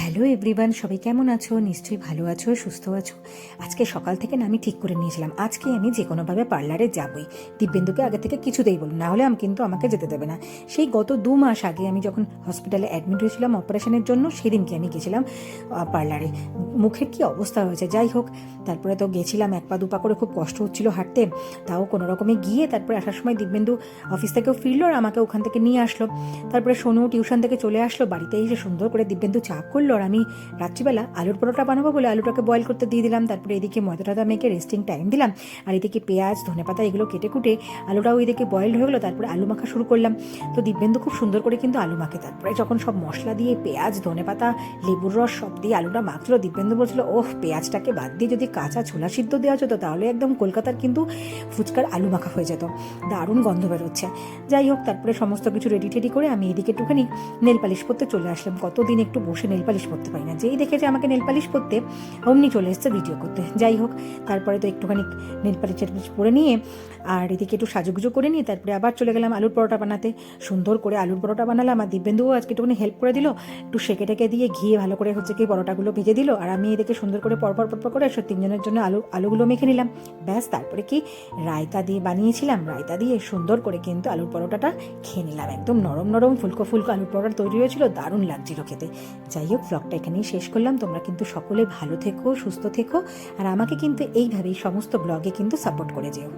Hello everyone সবাই কেমন আছো? নিশ্চয়ই ভালো আছো, সুস্থ আছো? আজকে সকাল থেকে না আমি ঠিক করে নিয়েছিলাম। আজকে আমি যে কোনোভাবে পার্লারে যাবই। দিব্যেন্দুকে আগে থেকে কিছুতেই বলুন না হলে আমি কিন্তু আমাকে যেতে দেবে না। সেই গত দু মাস আগে আমি যখন হসপিটালে অ্যাডমিট হয়েছিলাম অপারেশনের জন্য, সেদিনকে আমি গেছিলাম পার্লারে। মুখের কি অবস্থা হয়েছে? যাই হোক, তারপরে তো গেছিলাম, এক পা দুপা করে খুব কষ্ট হচ্ছিল হাঁটতে। তাও কোনো রকমে গিয়ে তারপরে আসার সময় দিব্যেন্দু অফিস থেকেও ফিরলো আর আমাকে ওখান থেকে নিয়ে আসলো। তারপরে সোনু টিউশন থেকে চলে আসলো। বাড়িতে এসে সুন্দর করে দিব্যেন্দু চা করল। আর আমি রাত্রিবেলা আলুর পরোটা বানাবো বলে আলুটাকে বয়েল করতে দিয়ে দিলাম। তারপরে এদিকে ময়দা টয়দা মেখে রেস্টিং টাইম দিলাম। আর এদিকে পেঁয়াজ ধনেপাতা এগুলো কেটে কুটে আলুটাও এদিকে বয়েল হয়ে গেলো। তারপরে আলু মাখা শুরু করলাম। তো দিব্যেন্দু খুব সুন্দর করে কিন্তু আলু মাখে। তারপরে যখন সব মশলা দিয়ে পেঁয়াজ ধনেপাতা লেবুর রস সব দিয়ে আলুটা মাখলো, দিব্যেন্দু বলছিল, ওহ, পেঁয়াজটাকে বাদ দিয়ে যদি কাঁচা ছোলা সিদ্ধ দেওয়া যেত, তাহলে একদম কলকাতার কিন্তু ফুচকার আলু মাখা হয়ে যেত। দারুণ গন্ধ বেরোচ্ছে। যাই হোক, তারপরে সমস্ত কিছু রেডি টেডি করে আমি এদিকে একটুখানি নেল পালিশ করতে চলে আসলাম। কতদিন একটু বসে নেল পালিশ করতে পারি না। যেই দেখেছে আমাকে নেল পালিশ করতে অমনি চলে এসছে ভিডিও করতে। যাই হোক, তারপরে তো একটুখানি নেল পালিশ পরে নিয়ে আর এদিকে একটু সাজুগুজু করে নিয়ে তারপরে আবার চলে গেলাম আলুর পরোটা বানাতে। সুন্দর করে আলুর পরোটা বানালাম আর দিব্যেন্দুও আজকে একটুখানি হেল্প করে দিল। একটু সেকে টেকে দিয়ে ঘিয়ে ভালো করে হচ্ছে কি পরোটাগুলো ভেজে দিল আর আমি এদিকে সুন্দর করে পরপর পরপর করে সব তিনজনের জন্য আলু, আলুগুলো মেখে নিলাম। ব্যাস, তারপরে কি রায়তা দিয়ে বানিয়েছিলাম। রায়তা দিয়ে সুন্দর করে কিন্তু আলুর পরোটাটা খেয়ে নিলাম। একদম নরম নরম ফুলকো ফুলকো আলুর পরোটা তৈরি হয়েছিল, দারুণ লাগছিল খেতে। যাই হোক ব্লগটা এখানেই শেষ করলাম। তোমরা কিন্তু সকলে ভালো থেকো, সুস্থ থেকো, আর আমাকে কিন্তু এইভাবেই সমস্ত ব্লগে কিন্তু সাপোর্ট করে যেও।